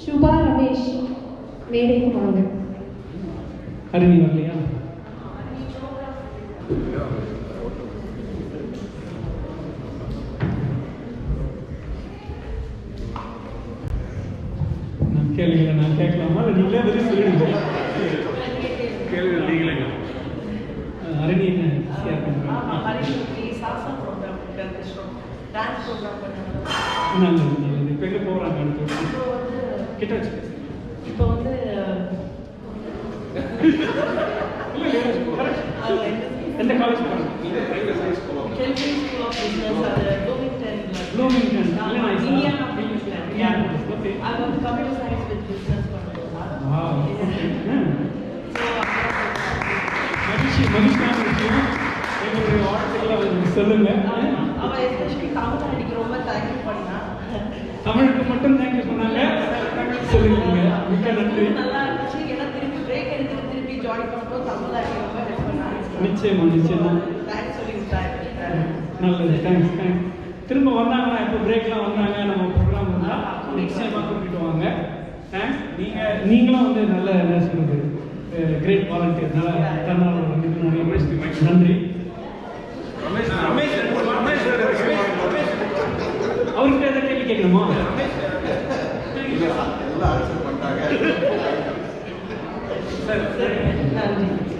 சுபா ரமேஷ் மேடைக்கு வாங்க. ஹரிணி வரலையா? நான் கேளுங்க நான் கேட்கலாமா? இல்லை நீங்களே பதில் சொல்லிடுங்க. கேள்வி நீங்களேங்க. அஹ் ஹரிணி என்ன? ஷேர் கற்பிச்சோம் டான்ஸ் ப்ரோக்ராம் பண்ணாங்க. கிட்ட வச்சு இப்போ வந்து எந்த college Kelley school of business அது நான் இப்போ- இந்தியானா ப்ளூமிங்டன் Okay. அது வந்து கம்ப்யூட்டர் சயின்ஸ் வித் பிஸ்னஸ் பண்ணுறாங்க Wow. மகிழ்ச்சி மகிழ்ச்சியான விஷயம் எங்களுடைய அவங்களுக்கு சொல்லுங்க. அவ எஸ்பெஷலி தமிழ் ரொம்ப தேங்க்யூ பண்ணா. தமிழுக்கு மட்டும் தேங்க்யூ சொன்னாங்க. சொல்லுங்க மிக்க நன்றி. நல்லா இருந்துச்சு. ஏன்னா திருப்பி பிரேக் எடுத்துட்டு திருப்பி ஜாயின் பண்ணும்போது தமிழ் அன்னைக்கு ரொம்ப ஹெல்ப் பண்ணாங்க. நிச்சயமா நிச்சயமா. தேங்க்ஸ் சொல்லி விட்டாங்க நல்லது. தேங்க்ஸ் தேங்க்ஸ் திரும்ப வந்தாங்கன்னா இப்போ பிரேக்லாம் வந்தாங்க நம்ம ப்ரோக்ராம் வந்தால் நிச்சயமாக கூட்டிட்டு வாங்க. தேங்க்ஸ் நீங்கள் நீங்களும் வந்து நல்ல என்ன சொல்றது கிரேட் வாலண்டியர் நல்ல தன்னார்வலர் வந்து நிறைய நன்றி. ரமேஷ் ரமேஷ் ரமேஷ் ரமேஷ் அவர்கிட்ட எதாவது கேள்வி கேட்கணுமா? எல்லாம் அரசு பண்ணிட்டாங்க நன்றி.